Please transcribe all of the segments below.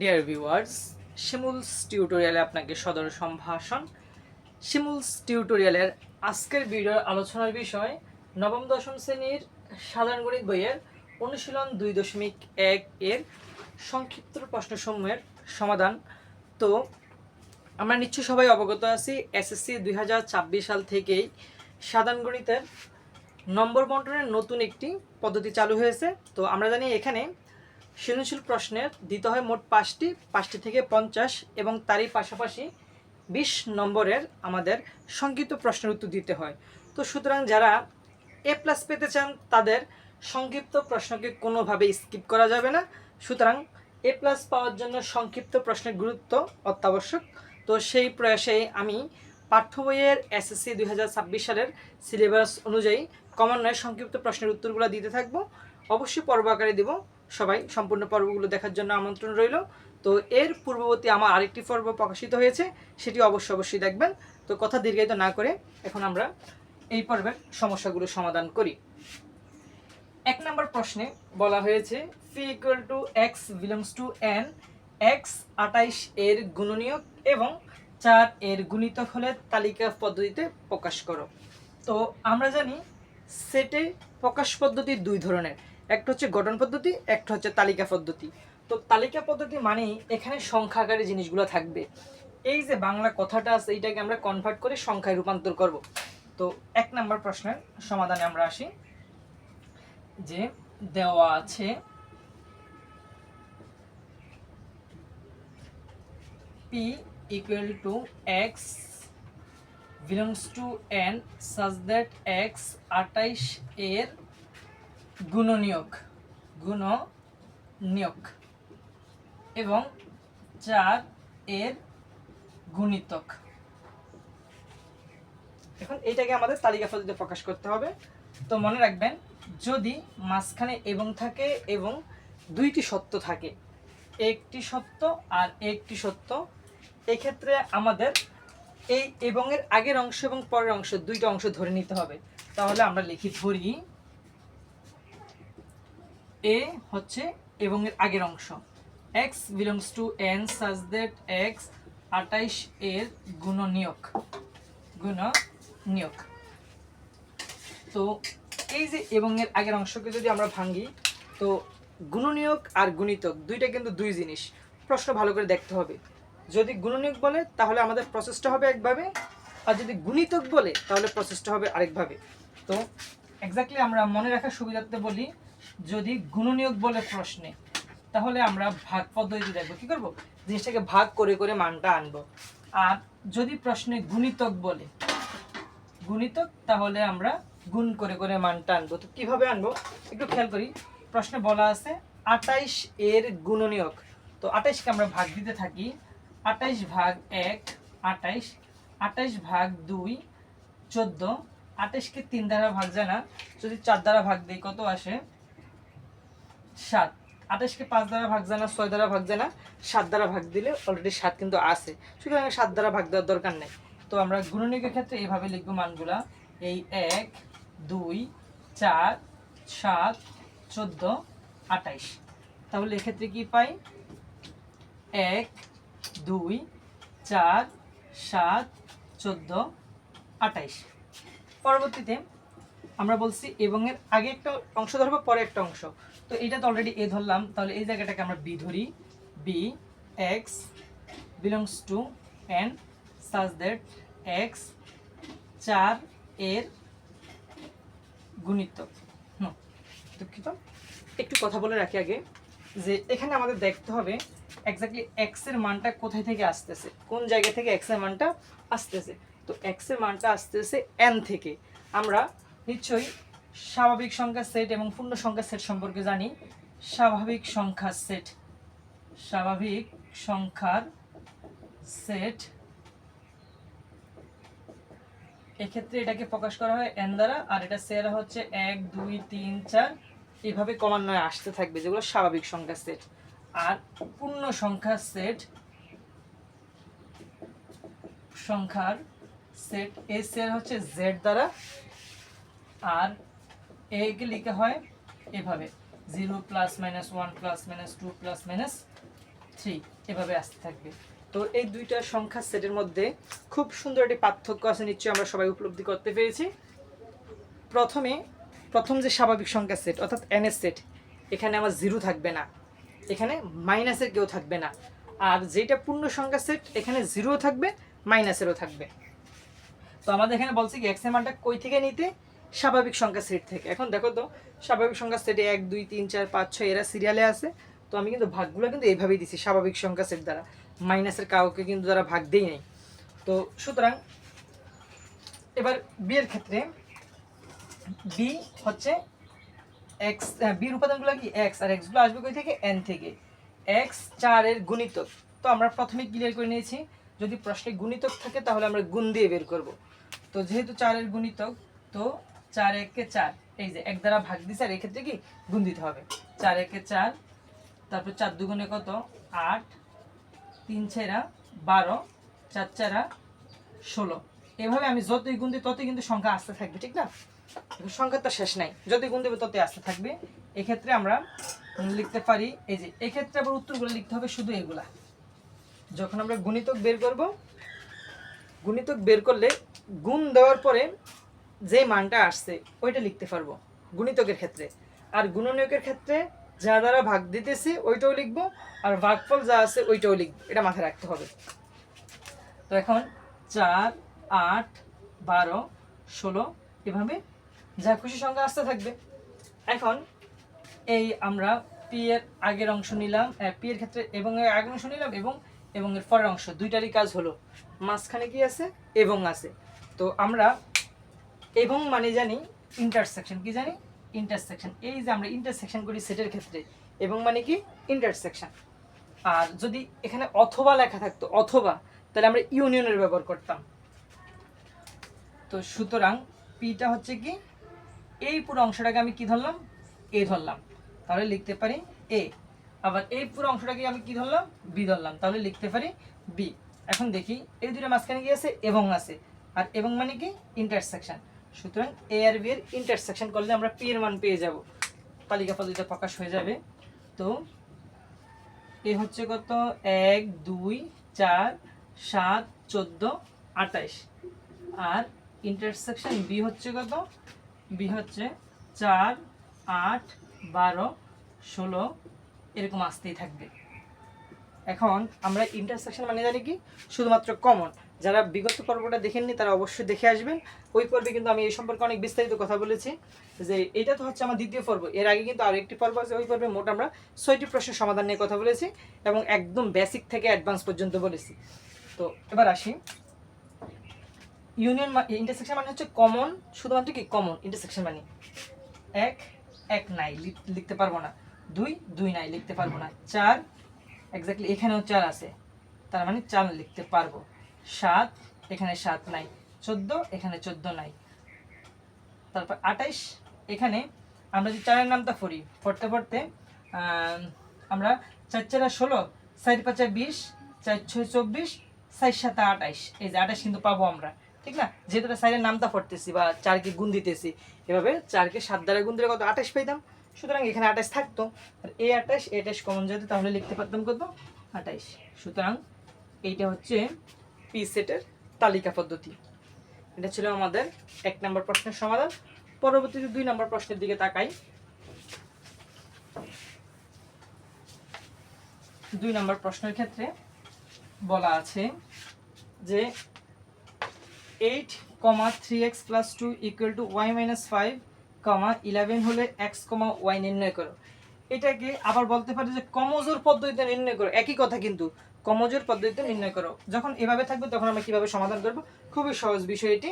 Dear viewers শিমুলস টিউটোরিয়ালে আপনাকে সদর সম্ভাষণ। শিমুলস টিউটোরিয়ালের আজকের ভিডিওর আলোচনার বিষয়, নবম, দশম শ্রেণির সাধারণ গণিত বইয়ের অনুশীলন দুই দশমিক এক এর সংক্ষিপ্ত প্রশ্নসমূহের সমাধান। তো, আমরা নিশ্চয়ই সবাই অবগত আছি এসএসসি দুই হাজার ছাব্বিশ সাল থেকেই সাধারণ গণিতের নম্বর বন্টনের নতুন একটি পদ্ধতি চালু হয়েছে। তো, আমরা জানি এখানে সৃজনশীল প্রশ্নের দিতে হয় মোট পাঁচটি পাঁচটি থেকে পঞ্চাশ এবং তারই পাশাপাশি বিশ নম্বরের আমাদের সংক্ষিপ্ত প্রশ্নের উত্তর দিতে হয়। তো সুতরাং যারা এ প্লাস পেতে চান, তাদের সংক্ষিপ্ত প্রশ্নকে কোনোভাবে স্কিপ করা যাবে না। সুতরাং এ প্লাস পাওয়ার জন্য সংক্ষিপ্ত প্রশ্নের গুরুত্ব অত্যাবশ্যক। তো সেই প্রয়াসে আমি পাঠ্য বইয়ের এসএসসি দুই হাজার ছাব্বিশ সালের সিলেবাস অনুযায়ী ক্রমান্বয়ে সংক্ষিপ্ত প্রশ্নের উত্তরগুলো দিতে থাকব। অবশ্যই পর্ব আকারে দিব। সবাই সম্পূর্ণ পর্বগুলো দেখার জন্য আমন্ত্রণ রইল। তো এর পূর্ববর্তী আমার আরেকটি পর্ব প্রকাশিত হয়েছে, সেটি অবশ্যই অবশ্যই দেখবেন। তো কথা দীর্ঘায়িত না করে এখন আমরা এই পর্বের সমস্যাগুলো সমাধান করি। এক নম্বর প্রশ্নে বলা হয়েছে phi equal to X belongs to N X আটাইশ এর গুণনীয়ক এবং চার এর গুণিতক হলে তালিকা পদ্ধতিতে প্রকাশ করো। তো আমরা জানি সেটে প্রকাশ পদ্ধতি দুই ধরনের। একটা হচ্ছে গঠন পদ্ধতি, একটা হচ্ছে তালিকা পদ্ধতি। তো তালিকা পদ্ধতি মানেই এখানে সংখ্যা আকারে জিনিসগুলো থাকবে। এই যে বাংলা কথাটা আছে, এইটাকে আমরা কনভার্ট করে সংখ্যায় রূপান্তর করব। তো এক নম্বর প্রশ্নের সমাধানে আমরা আসি। যে দেওয়া আছে P equal to X belongs to n such that x 28 এর গুণনীয়ক গুণনীয়ক এবং চার এর গুণিতক। এখন এইটাকে আমাদের তালিকা পদ্ধতিতে প্রকাশ করতে হবে। তো মনে রাখবেন, যদি মাঝখানে এবং থাকে এবং দুইটি সত্য থাকে, একটি সত্য আর একটি সত্য, এক্ষেত্রে আমাদের এই এবং এর আগের অংশ এবং পরের অংশ, দুইটা অংশ ধরে নিতে হবে। তাহলে আমরা লিখি ধরি এ হচ্ছে এবং এর আগের অংশ। X belongs to N such that X আটাইশ এর গুণনীয়ক। গুণনীয়ক। তো এই যে এবং এর আগের অংশকে যদি আমরা ভাঙি তো গুণনীয়ক আর গুণিতক দুইটা কিন্তু দুই জিনিস। প্রশ্ন ভালো করে দেখতে হবে। যদি গুণনীয়ক বলে, তাহলে আমাদের প্রসেসটা হবে একভাবে, আর যদি গুণিতক বলে, তাহলে প্রসেসটা হবে আরেকভাবে। তো এক্স্যাক্টলি আমরা মনে রাখার সুবিধার্থে বলি যদি গুণনীয়ক বলে প্রশ্নে, তাহলে আমরা ভাগ পদ্ধতি দেখব। কি করব? জিনিসটাকে ভাগ করে করে মানটা আনব। আর যদি প্রশ্নে গুণিতক বলে, গুণিতক, তাহলে আমরা গুণ করে করে মানটা আনব। তো কীভাবে আনব? একটু খেয়াল করি। প্রশ্নে বলা আছে আটাইশ এর গুণনীয়ক তো আটাইশকে আমরা ভাগ দিতে থাকি। আটাইশ ভাগ এক আটাইশ আটাইশ ভাগ দুই, চোদ্দ। আটাইশকে তিন দ্বারা ভাগ যায় না যদি চার দ্বারা ভাগ দিই, কত আসে? সাত। আঠাশকে পাঁচ দ্বারা ভাগ যায় না ছয় দ্বারা ভাগ যায় না সাত দ্বারা ভাগ দিলে অলরেডি সাত কিন্তু আছে। সুতরাং সাত দ্বারা ভাগ দেওয়ার দরকার নেই। তো আমরা গুণনীয়কের ক্ষেত্রে এইভাবে লিখব মানগুলা। এই এক, দুই, চার, সাত, চোদ্দ আটাইশ তাহলে এক্ষেত্রে কি পাই? এক, দুই, চার, সাত, চোদ্দ আটাইশ পরবর্তীতে আমরা বলছি এবং এর আগে একটা অংশ ধরবো, পরে একটা অংশ। তো এটা তো অলরেডি এ ধরলাম, তাহলে এই জায়গাটাকে আমরা বি ধরি। B X belongs to N such that X চার এর গুণিত দুঃখিত। একটু কথা বলে রাখি আগে, যে এখানে আমাদের দেখতে হবে এক্স্যাক্টলি এক্সের মানটা কোথায় থেকে আসতেছে, কোন জায়গা থেকে এক্সের মানটা আসতেছে। তো এক্সের মানটা আসতেছে এন থেকে। আমরা নিশ্চয়ই স্বাভাবিক সংখ্যার সেট এবং পূর্ণ সংখ্যার সেট সম্পর্কে জানি। স্বাভাবিক সংখ্যার সেট স্বাভাবিক সংখ্যার সেট এক্ষেত্রে এটাকে প্রকাশ করা হয় এন দ্বারা, আর এটা সেরা হচ্ছে এক, দুই, তিন, চার। এভাবে ক্রমান্বয়ে আসতে থাকবে যেগুলো স্বাভাবিক সংখ্যার সেট আর পূর্ণ সংখ্যার সেট সংখ্যার সেট এ সেট হচ্ছে জেড দ্বারা, আর একে লিখা হয় এভাবে। Zero plus minus one plus minus two plus minus three এভাবে আসতে থাকবে। তো এই দুইটা সংখ্যা সেটের মধ্যে খুব সুন্দর একটি পার্থক্য আছে, নিশ্চয়ই আমরা সবাই উপলব্ধি করতে পেরেছি। প্রথমে, প্রথম যে স্বাভাবিক সংখ্যা সেট অর্থাৎ এনএস সেট এখানে আমার জিরো থাকবে না। এখানে মাইনাসের কেউ থাকবে না। আর যেটা পূর্ণ সংখ্যা সেট এখানে জিরো থাকবে মাইনাসেরও থাকবে। তো আমাদের এখানে বলছে কি এক্সের মানটা কই থেকে নিতে? স্বাভাবিক সংখ্যা সেট থেকে। এখন দেখো তো, স্বাভাবিক সংখ্যা সেটে এক, দুই, তিন, চার, পাঁচ, ছয় এরা সিরিয়ালে আছে। তো আমি কিন্তু ভাগগুলো কিন্তু এইভাবেই দিছি, স্বাভাবিক সংখ্যা সেট দ্বারা। মাইনাসের কাউকে কিন্তু দ্বারা ভাগ দেই নাই। তো সুতরাং, এবার বিয়ের ক্ষেত্রে বি হচ্ছে এক্স বির উপাদানগুলো কি? এক্স আর এক্সগুলো আসবে কই থেকে? এন থেকে। এক্স চারের গুণিতক। তো আমরা প্রথমে ক্লিয়ার করে নিয়েছি, যদি প্রশ্নে গুণিতক থাকে তাহলে আমরা গুণ দিয়ে বের করব। তো যেহেতু চারের গুণিতক, তো চার একে চার। এই যে, এক দ্বারা ভাগ দিছে, আর এক্ষেত্রে কি? গুণ দিতে হবে। চার একে চার, তারপর চার দুগুণে কত? আট। তিন ছেড়া, বারো। চার চারা ষোলো। এভাবে আমি যতই গুণ দিই, ততই কিন্তু সংখ্যা আসতে থাকবে, ঠিক না? সংখ্যার তো শেষ নাই। যতই গুণ দেবে, ততই আসতে থাকবে। এক্ষেত্রে আমরা লিখতে পারি, এই যে, এক্ষেত্রে আবার উত্তরগুলো লিখতে হবে শুধু এগুলা। যখন আমরা গুণিতক বের করব, গুণিতক বের করলে গুণ দেওয়ার পরে যে মানটা আসছে, ওইটা লিখতে পারব, গুণিতকের ক্ষেত্রে। আর গুণনীয়কের ক্ষেত্রে যা দ্বারা ভাগ দিতেছি, ওইটাও লিখব, আর ভাগফল যা আছে, ওইটাও লিখব। এটা মাথায় রাখতে হবে। তো এখন চার, আট, বারো, ষোলো, এভাবে যা খুশি সংখ্যা আসতে থাকবে। এখন এই আমরা পি এর আগের অংশ নিলাম পি এর ক্ষেত্রে এবং এর আগের অংশ নিলাম এবং এবং এর পরের অংশ। দুইটারই কাজ হলো। মাঝখানে কি আছে? এবং আছে। তো আমরা এবং মানে জানি ইন্টারসেকশন কি জানি? ইন্টারসেকশন এই যে আমরা ইন্টারসেকশন করি সেটের ক্ষেত্রে, এবং মানে কি? ইন্টারসেকশন আর যদি এখানে অথবা লেখা থাকতো, অথবা, তাহলে আমরা ইউনিয়নের ব্যবহার করতাম। তো সুতরাং পিটা হচ্ছে কি? এই পুরো অংশটাকে আমি কি ধরলাম? এ ধরলাম। তাহলে লিখতে পারি এ আবার এই পুরো অংশটাকে আমি কি ধরলাম? বি ধরলাম। তাহলে লিখতে পারি বি এখন দেখি, এই দুটো মাঝখানে কি আছে? এবং আছে। আর এবং মানে কি? ইন্টারসেকশন সুতরাং এ আর বি এর ইন্টারসেকশন করলে আমরা পি এর মান পেয়ে যাব। তালিকা পদ্ধতিতে প্রকাশ হয়ে যাবে। তো এ হচ্ছে কত? এক, দুই, চার, সাত, চোদ্দ, আঠাইশ। আর ইন্টারসেকশন বি হচ্ছে কত? বি হচ্ছে চার, আট, বারো, ষোলো, এরকম আসতেই থাকবে। এখন আমরা ইন্টারসেকশন মানে জানি কি? শুধুমাত্র কমন যারা বিগত পর্বটা দেখেননি, তারা অবশ্যই দেখে আসবেন। ওই পর্বে কিন্তু আমি এই সম্পর্কে অনেক বিস্তারিত কথা বলেছি। যে এটা তো হচ্ছে আমার দ্বিতীয় পর্ব। এর আগে কিন্তু আরও একটি পর্ব আছে, ওই পর্বে মোট আমরা ছয়টি প্রশ্নের সমাধান নিয়ে কথা বলেছি এবং একদম বেসিক থেকে অ্যাডভান্স পর্যন্ত বলেছি। তো এবার আসি। ইউনিয়ন ইন্টারসেকশন মানে হচ্ছে কমন শুধুমাত্র কি? কমন ইন্টারসেকশন মানে এক এক নাই লিখ- লিখতে পারব না। দুই দুই নাই, লিখতে পারব না। চার এক্স্যাক্টলি এখানেও চার আছে। তার মানে চার লিখতে পারব। সাত, এখানে সাত নাই। চোদ্দ, এখানে চোদ্দ নাই। তারপর আঠাইশ, এখানে আমরা যে চারের নামটা পড়ি, পড়তে পড়তে আমরা চার চারা ষোলো, চার পাঁচা বিশ, চার ছয় চব্বিশ, চার সাতা আঠাইশ। এই যে আঠাইশ কিন্তু পাবো আমরা, ঠিক না? যেহেতু চারের নামটা পড়তেছি বা চারকে গুণ দিতেছি, এভাবে চারকে সাত দ্বারা গুণ দিলে কত? আঠাশ পাইতাম। সুতরাং এখানে আঠাশ থাকতো। আর এই আঠাশ আঠাশ কমন যেত তাহলে লিখতে পারতাম কত? আঠাইশ। সুতরাং এইটা হচ্ছে পি সেটের তালিকা পদ্ধতি। এটা ছিল আমাদের এক নম্বর প্রশ্নের সমাধান। পরবর্তীতে দুই নম্বর প্রশ্নের দিকে তাকাই। দুই নম্বর প্রশ্নের ক্ষেত্রে বলা আছে যে eight comma three X plus two equal to Y minus five comma eleven হলে এক্স কমা ওয়াই নির্ণয় করো। এটাকে আবার বলতে পারে যে কমজোর পদ্ধতিতে নির্ণয় করো। একই কথা কিন্তু। কমজোর পদ্ধতিতে নির্ণয় করো। যখন এভাবে থাকবে, তখন আমরা কীভাবে সমাধান করব? খুবই সহজ বিষয় এটি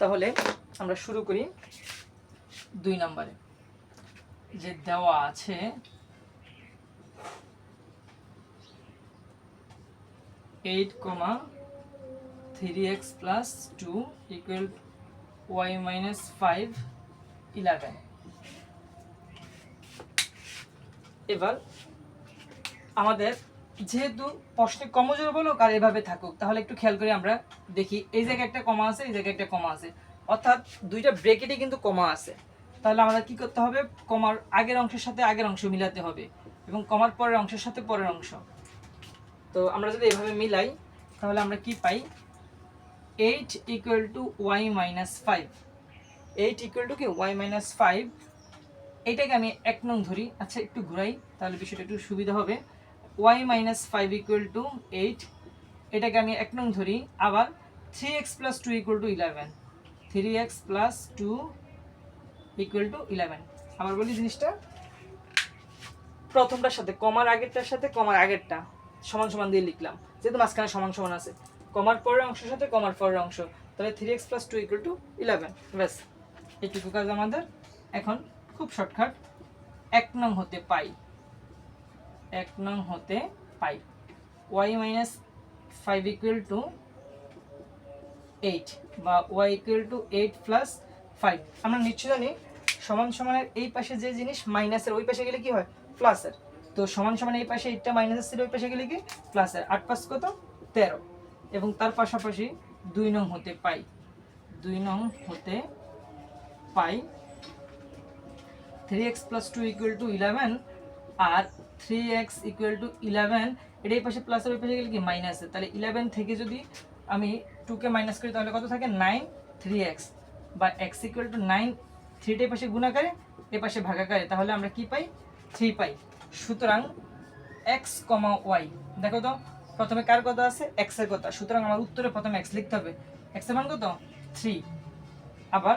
তাহলে আমরা শুরু করি দুই নম্বরে। যে দেওয়া আছে, eight comma three X plus two equal Y minus five eleven. এবার আমাদের যেহেতু প্রশ্নে কমজোর বলুক আর এভাবে থাকুক, তাহলে একটু খেয়াল করে আমরা দেখি, এই জায়গায় একটা কমা আছে, এই জায়গায় একটা কমা আছে। অর্থাৎ দুইটা ব্রেকেটে কিন্তু কমা আছে। তাহলে আমাদের কি করতে হবে? কমার আগের অংশের সাথে আগের অংশ মিলাতে হবে এবং কমার পরের অংশের সাথে পরের অংশ। তো আমরা যদি এভাবে মিলাই, তাহলে আমরা কি পাই? Eight equal to Y minus five eight equal to কি? ওয়াই মাইনাস ফাইভ এটাকে আমি এক নং ধরি। আচ্ছা একটু ঘুরাই, তাহলে বিষয়টা একটু সুবিধা হবে। Y minus five equal to eight এটাকে আমি এক নং ধরি। আবার three X plus two equal to eleven three X plus two equal to eleven আবার বলি জিনিসটা, প্রথমটার সাথে, কমার আগেরটার সাথে, কমার আগেরটা, সমান সমান দিয়ে লিখলাম। যেহেতু মাঝখানে সমান সমান আছে। কমার পরের অংশের সাথে কমার পরের অংশ। তাহলে three X plus two equal to eleven ব্যাস এইটুকু কাজ আমাদের। এখন খুব শর্টকাট। এক নং হতে পাই। এক নং হতে পাই। Y minus five equal to eight বা Y equal to eight plus five. আমরা নিশ্চয় জানি সমান সমানের এই পাশে যে জিনিস মাইনাসের, ওই পাশে গেলে কি হয়? প্লাসের। তো সমান সমান এই পাশে এইটটা মাইনাসের ছিল ওই পাশে গেলে কি? প্লাসের। আট পাঁচ কত? তেরো। এবং তার পাশাপাশি দুই নং হতে পাই। দুই নং হতে পাই। Three X plus two equal to eleven R three X equal to eleven এটা এই পাশে প্লাসের ওই পাশে গেলে কি? মাইনাসের তাহলে ইলেভেন থেকে যদি আমি টুকে মাইনাস করি, তাহলে কত থাকে? নাইন থ্রি এক্স বা এক্স ইকুয়াল টু নাইন থ্রিটা এই পাশে গুণাকারে, এ পাশে ভাগাকারে। তাহলে আমরা কি পাই? থ্রি পাই। সুতরাং এক্স কমা ওয়াই দেখো তো, প্রথমে কার কথা আছে? এক্সের কথা। সুতরাং আমার উত্তরে প্রথমে এক্স লিখতে হবে। এক্সের মান কত? থ্রি আবার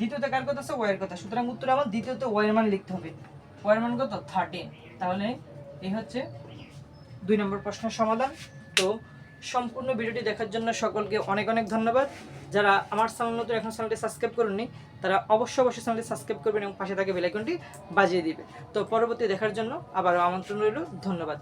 দ্বিতীয়তে কার কথা আছে? ওয়াই এর কথা। সুতরাং উত্তর আমার দ্বিতীয়তে ওয়াই এর মান লিখতে হবে। ওয়াই এর মান কত? থার্টিন তাহলে এই হচ্ছে দুই নম্বর প্রশ্নের সমাধান। তো সম্পূর্ণ ভিডিওটি দেখার জন্য সকলকে অনেক অনেক ধন্যবাদ। যারা আমার চ্যানেল নতুন, এখন চ্যানেলটি সাবস্ক্রাইব করেননি, তারা অবশ্যই অবশ্যই চ্যানেলটি সাবস্ক্রাইব করবেন এবং পাশে থাকে বেলাইকনটি বাজিয়ে দিবে। তো পরবর্তী দেখার জন্য আবারও আমন্ত্রণ রইল। ধন্যবাদ।